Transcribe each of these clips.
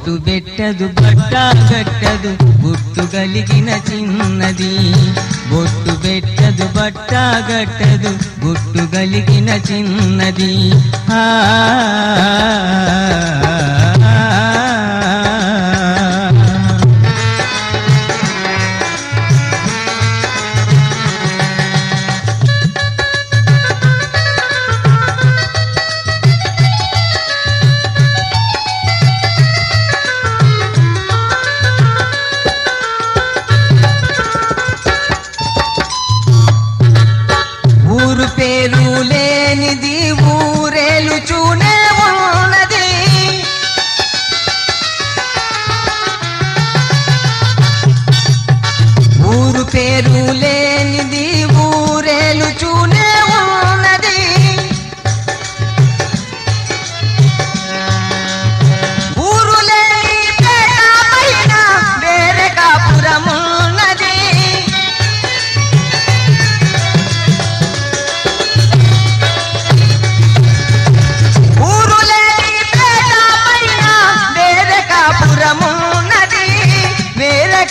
బొట్టు పెట్టదు బట్ట కట్టదు బొట్టు కలిగిన చిన్నది. బొట్టు పెట్టదు బట్ట కట్టదు బొట్టు కలిగిన చిన్నది. ఆ ఊరేలు చూనే ఉన్నది ఊరు పేరు లేనిది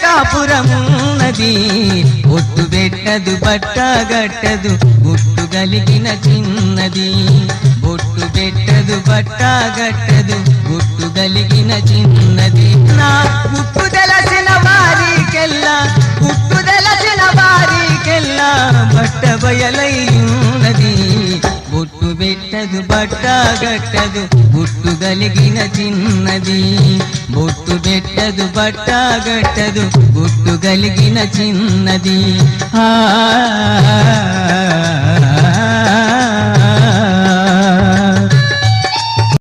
కాపురమున్నది ఒట్టు పెట్టదు బట్ట గట్టదు గుట్టు కలిగిన చిన్నది. బొట్టు పెట్టదు బట్ట గట్టదు గుట్టు కలిగిన చిన్నది. నా గుట్టు తెలసిన వారికెల్లా గుట్టు తెలసిన వారికెల్లా బట్ట బయలై పెట్టదు బట్ట గట్టదు బొట్టు గలిగిన చిన్నది. బొట్టు పెట్టదు బట్ట గట్టదు బొట్టు గలిగిన చిన్నది. ఆ